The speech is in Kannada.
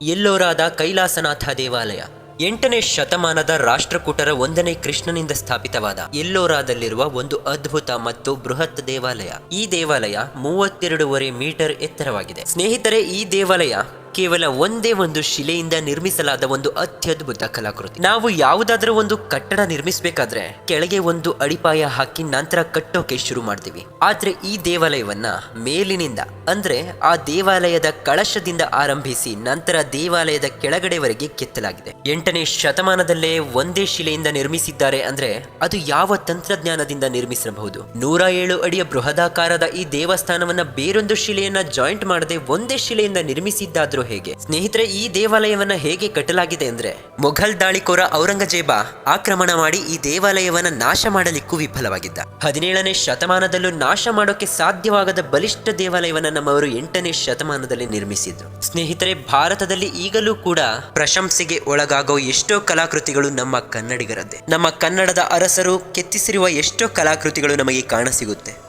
ಎಲ್ಲೋರಾದ ಕೈಲಾಸನಾಥ ದೇವಾಲಯ. ಎಂಟನೇ ಶತಮಾನದ ರಾಷ್ಟ್ರಕೂಟರ ಒಂದನೇ ಕೃಷ್ಣನಿಂದ ಸ್ಥಾಪಿತವಾದ ಎಲ್ಲೋರಾದಲ್ಲಿರುವ ಒಂದು ಅದ್ಭುತ ಮತ್ತು ಬೃಹತ್ ದೇವಾಲಯ. ಈ ದೇವಾಲಯ ಮೂವತ್ತೆರಡೂವರೆ ಮೀಟರ್ ಎತ್ತರವಾಗಿದೆ. ಸ್ನೇಹಿತರೆ, ಈ ದೇವಾಲಯ ಕೇವಲ ಒಂದೇ ಒಂದು ಶಿಲೆಯಿಂದ ನಿರ್ಮಿಸಲಾದ ಒಂದು ಅತ್ಯದ್ಭುತ ಕಲಾಕೃತಿ. ನಾವು ಯಾವುದಾದ್ರೂ ಒಂದು ಕಟ್ಟಡ ನಿರ್ಮಿಸಬೇಕಾದ್ರೆ ಕೆಳಗೆ ಒಂದು ಅಡಿಪಾಯ ಹಾಕಿ ನಂತರ ಕಟ್ಟೋಕೆ ಶುರು ಮಾಡ್ತೀವಿ. ಆದ್ರೆ ಈ ದೇವಾಲಯವನ್ನ ಮೇಲಿನಿಂದ, ಅಂದ್ರೆ ಆ ದೇವಾಲಯದ ಕಳಶದಿಂದ ಆರಂಭಿಸಿ ನಂತರ ದೇವಾಲಯದ ಕೆಳಗಡೆವರೆಗೆ ಕೆತ್ತಲಾಗಿದೆ. ಎಂಟನೇ ಶತಮಾನದಲ್ಲೇ ಒಂದೇ ಶಿಲೆಯಿಂದ ನಿರ್ಮಿಸಿದ್ದಾರೆ ಅಂದ್ರೆ ಅದು ಯಾವ ತಂತ್ರಜ್ಞಾನದಿಂದ ನಿರ್ಮಿಸಬಹುದು? ನೂರ ಏಳು ಅಡಿಯ ಬೃಹದಾಕಾರದ ಈ ದೇವಸ್ಥಾನವನ್ನ ಬೇರೊಂದು ಶಿಲೆಯನ್ನ ಜಾಯಿಂಟ್ ಮಾಡದೆ ಒಂದೇ ಶಿಲೆಯಿಂದ ನಿರ್ಮಿಸಿದ್ದಾದ್ರೂ ಹೇಗೆ? ಸ್ನೇಹಿತರೆ, ಈ ದೇವಾಲಯವನ್ನ ಹೇಗೆ ಕಟ್ಟಲಾಗಿದೆ ಅಂದ್ರೆ, ಮೊಘಲ್ ದಾಳಿಕೋರ ಔರಂಗಜೇಬ ಆಕ್ರಮಣ ಮಾಡಿ ಈ ದೇವಾಲಯವನ್ನ ನಾಶ ಮಾಡಲಿಕ್ಕೂ ವಿಫಲವಾಗಿದ್ದ. ಹದಿನೇಳನೇ ಶತಮಾನದಲ್ಲೂ ನಾಶ ಮಾಡೋಕೆ ಸಾಧ್ಯವಾಗದ ಬಲಿಷ್ಠ ದೇವಾಲಯವನ್ನ ನಮ್ಮವರು ಎಂಟನೇ ಶತಮಾನದಲ್ಲಿ ನಿರ್ಮಿಸಿದ್ರು. ಸ್ನೇಹಿತರೆ, ಭಾರತದಲ್ಲಿ ಈಗಲೂ ಕೂಡ ಪ್ರಶಂಸೆಗೆ ಒಳಗಾಗೋ ಎಷ್ಟೋ ಕಲಾಕೃತಿಗಳು ನಮ್ಮ ಕನ್ನಡಿಗರದ್ದೇ. ನಮ್ಮ ಕನ್ನಡದ ಅರಸರು ಕೆತ್ತಿಸಿರುವ ಎಷ್ಟೋ ಕಲಾಕೃತಿಗಳು ನಮಗೆ ಕಾಣಸಿಗುತ್ತೆ.